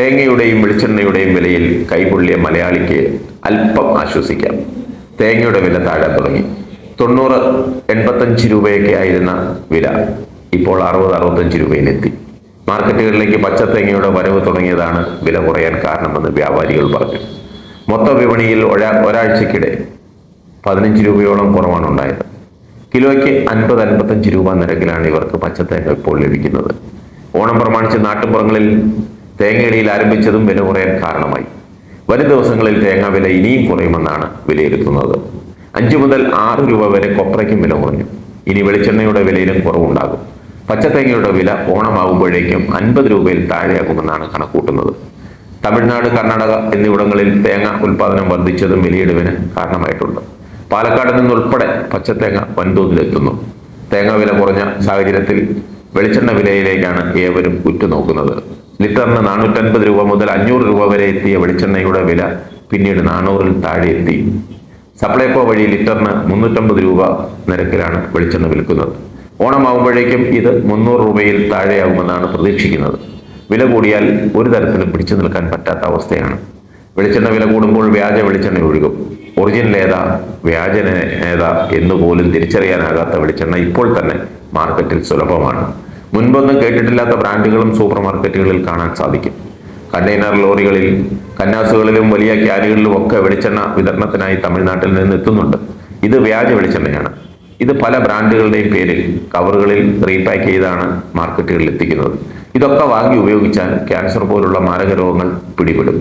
തേങ്ങയുടെയും വെളിച്ചെണ്ണയുടെയും വിലയിൽ കൈപൊള്ളിയ മലയാളിക്ക് അല്പം ആശ്വസിക്കാം. തേങ്ങയുടെ വില താഴാൻ തുടങ്ങി. തൊണ്ണൂറ് എൺപത്തഞ്ച് രൂപയൊക്കെ ആയിരുന്ന വില ഇപ്പോൾ അറുപത് അറുപത്തഞ്ച് രൂപയിലെത്തി. മാർക്കറ്റുകളിലേക്ക് പച്ചത്തേങ്ങയുടെ വരവ് തുടങ്ങിയതാണ് വില കുറയാൻ കാരണമെന്ന് വ്യാപാരികൾ പറഞ്ഞു. മൊത്ത വിപണിയിൽ ഒരാ ഒരാഴ്ചക്കിടെ പതിനഞ്ച് രൂപയോളം കുറവാണ് ഉണ്ടായത്. കിലോയ്ക്ക് അൻപത് അൻപത്തഞ്ച് രൂപ നിരക്കിലാണ് ഇവർക്ക് പച്ചത്തേങ്ങ ഇപ്പോൾ ലഭിക്കുന്നത്. ഓണം പ്രമാണിച്ച് നാട്ടുപുറങ്ങളിൽ തേങ്ങയിടയിൽ ആരംഭിച്ചതും വില കുറയാൻ കാരണമായി. വരും ദിവസങ്ങളിൽ തേങ്ങ വില ഇനിയും കുറയുമെന്നാണ് വിലയിരുത്തുന്നത്. അഞ്ചു മുതൽ ആറ് രൂപ വരെ കൊപ്രയ്ക്കും വില കുറഞ്ഞു. ഇനി വെളിച്ചെണ്ണയുടെ വിലയിലും കുറവുണ്ടാകും. പച്ചത്തേങ്ങയുടെ വില ഓണമാകുമ്പോഴേക്കും അൻപത് രൂപയിൽ താഴെയാകുമെന്നാണ് കണക്കൂട്ടുന്നത്. തമിഴ്നാട് കർണാടക എന്നിവിടങ്ങളിൽ തേങ്ങ ഉൽപാദനം വർദ്ധിച്ചതും വിലയിടിവിന് കാരണമായിട്ടുണ്ട്. പാലക്കാട് നിന്നുൾപ്പെടെ പച്ചത്തേങ്ങ വൻതോതിലെത്തുന്നു. തേങ്ങ വില കുറഞ്ഞ സാഹചര്യത്തിൽ വെളിച്ചെണ്ണ വിലയിലേക്കാണ് ഏവരും ഉറ്റുനോക്കുന്നത്. ലിറ്ററിന് നാനൂറ്റൻപത് രൂപ മുതൽ അഞ്ഞൂറ് രൂപ വരെ എത്തിയ വെളിച്ചെണ്ണയുടെ വില പിന്നീട് നാനൂറിൽ താഴെ എത്തി. സപ്ലൈകോ വഴി ലിറ്ററിന് മുന്നൂറ്റമ്പത് രൂപ നിരക്കിലാണ് വെളിച്ചെണ്ണ വിൽക്കുന്നത്. ഓണമാകുമ്പോഴേക്കും ഇത് മുന്നൂറ് രൂപയിൽ താഴെയാകുമെന്നാണ് പ്രതീക്ഷിക്കുന്നത്. വില കൂടിയാൽ ഒരു തരത്തിലും പിടിച്ചു നിൽക്കാൻ പറ്റാത്ത അവസ്ഥയാണ്. വെളിച്ചെണ്ണ വില കൂടുമ്പോൾ വ്യാജ വെളിച്ചെണ്ണ ഒഴുകും. ഒറിജിനൽ ഏതാ വ്യാജന ഏതാ എന്നുപോലും തിരിച്ചറിയാനാകാത്ത വെളിച്ചെണ്ണ ഇപ്പോൾ തന്നെ മാർക്കറ്റിൽ സുലഭമാണ്. മുൻപൊന്നും കേട്ടിട്ടില്ലാത്ത ബ്രാൻഡുകളും സൂപ്പർ മാർക്കറ്റുകളിൽ കാണാൻ സാധിക്കും. കണ്ടെയ്നർ ലോറികളിൽ കന്നാസുകളിലും വലിയ ക്യാനുകളിലും ഒക്കെ വെളിച്ചെണ്ണ വിതരണത്തിനായി തമിഴ്നാട്ടിൽ നിന്ന് എത്തുന്നുണ്ട്. ഇത് വ്യാജ വെളിച്ചെണ്ണയാണ്. ഇത് പല ബ്രാൻഡുകളുടെയും പേരിൽ കവറുകളിൽ റീപാക്ക് ചെയ്താണ് മാർക്കറ്റുകളിൽ എത്തിക്കുന്നത്. ഇതൊക്കെ വാങ്ങി ഉപയോഗിച്ചാൽ ക്യാൻസർ പോലുള്ള മാരക രോഗങ്ങൾ പിടിപെടും.